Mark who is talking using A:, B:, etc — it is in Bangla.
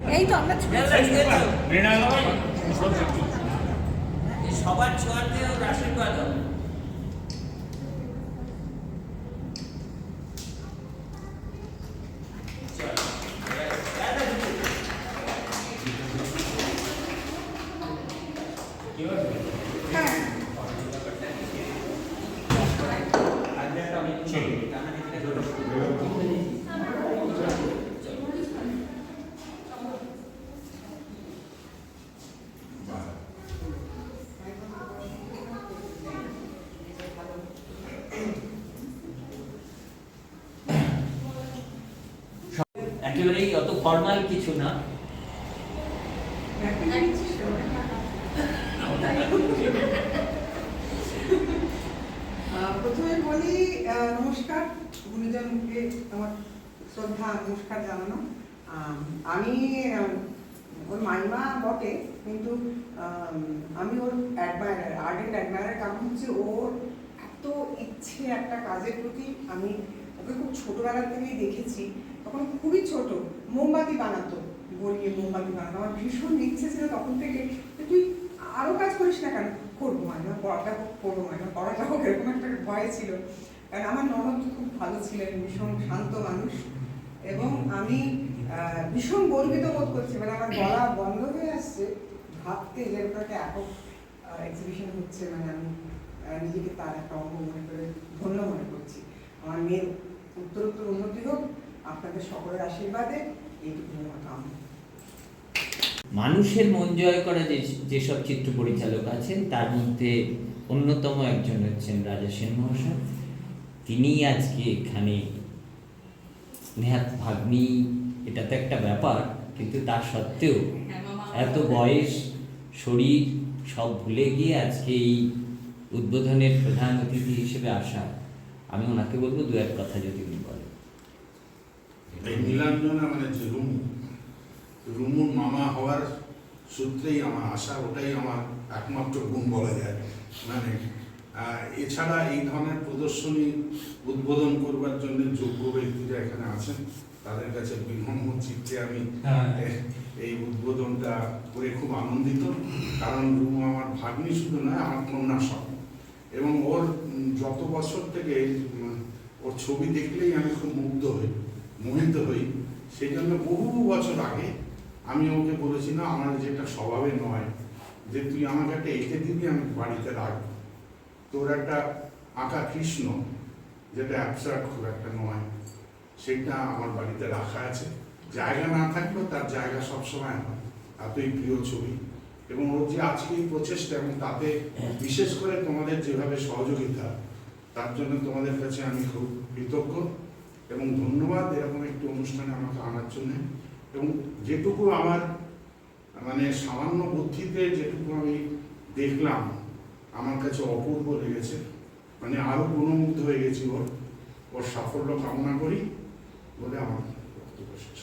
A: এই তো আমরা
B: সবার ছোঁয়াতে ওর আশীর্বাদ হবে।
A: হ্যাঁ।
B: একেবারেই অত ফর্মাল কিছু না।
C: প্রথমে বলি নমস্কার আমার শ্রদ্ধা নমস্কার জানানো। আমি ওর মাইমা বটে কিন্তু আম, ওর অ্যাডমায়ার আর্ডেন্ট অ্যাডমায়ারের কারণ হচ্ছে ওর এত ইচ্ছে একটা কাজের প্রতি আমি ওকে খুব ছোটবেলা থেকেই দেখেছি, তখন খুবই ছোট, মোমবাতি বানাতো, গড়িয়ে মোমবাতি বানাতো। আমার ভীষণ ইচ্ছে ছিল তখন থেকে তুই আরও কাজ করিস না কেন? করব মানে পড়াটা হোক করব মানে পড়াটা হোক, এরকম একটা ভয় ছিল। কারণ আমার ননদ খুব ভালো ছিলেন, ভীষণ শান্ত মানুষ এবং আমি ভীষণ গর্বিত বোধ করছি। মানে আমার গলা বন্ধ হয়ে আসছে, ভাবতে যে একটা একক এক্সিবিশন হচ্ছে মানে আমি নিজেকে তার একটা অঙ্গ মনে করে ধন্য মনে করছি আমার মেয়ের উত্তরোত্তর উন্নতি হোক সকলের আশীর্বাদে এইটুকু আমার কামনা
B: মানুষের মন জয় করা যে যেসব চিত্র পরিচালক আছেন তার মধ্যে অন্যতম একজন হচ্ছেন রাজা সেন মহাশয়। তিনি আজকে এখানে নেহাত ভাগ্নি এটা তো একটা ব্যাপার কিন্তু তার সত্ত্বেও এত বয়স শরীর সব ভুলে গিয়ে আজকে এই উদ্বোধনের প্রধান অতিথি হিসেবে আসা। আমি ওনাকে বলব দু এক কথা যদি উনি বলেন।
D: এই নীলাঞ্জনা মানে যে রুমু রুমুর মামা হওয়ার সূত্রেই আমার আশা ওটাই আমার একমাত্র গুণ বলা যায়। মানে এছাড়া এই ধরনের প্রদর্শনী উদ্বোধন করবার জন্য যোগ্য ব্যক্তিরা এখানে আছেন। তাদের কাছে বিনম্র চিত্তে আমি এ- এই উদ্বোধনটা করে খুব আনন্দিত। কারণ রুমু আমার ভাগ্নি শুধু নয় আমার কন্যা সব। এবং ওর যত বছর থেকে ওর ছবি দেখলেই আমি খুব মুগ্ধ হই মোহিত হই। সেই জন্য বহু বছর আগে আমি ওকে বলেছি, না, আমার যেটা স্বভাবে নয় যে তুই আমাকে একটা এঁকে দিবি, আমি বাড়িতে রাখব। তোর একটা আঁকা কৃষ্ণ, যেটা অ্যাবসার্ট খুব একটা নয়, সেটা আমার বাড়িতে রাখা আছে। জায়গা না থাকলেও তার জায়গা সবসময় আমার। এতই প্রিয় ছবি। এবং ওর যে আজকে এই প্রচেষ্টা এবং তাতে বিশেষ করে তোমাদের যেভাবে সহযোগিতা, তার জন্য তোমাদের কাছে আমি খুব কৃতজ্ঞ। এবং ধন্যবাদ এরকম একটি অনুষ্ঠানে আমাকে আনার জন্য। এবং যেটুকু আমার মানে সামান্য বুদ্ধিতে যেটুকু আমি দেখলাম, আমার কাছে অপূর্ব লেগেছে। মানে আরও গুণমুগ্ধ হয়ে গেছি ওর ওর সাফল্য কামনা করি বলে আমার বক্তব্য শেষ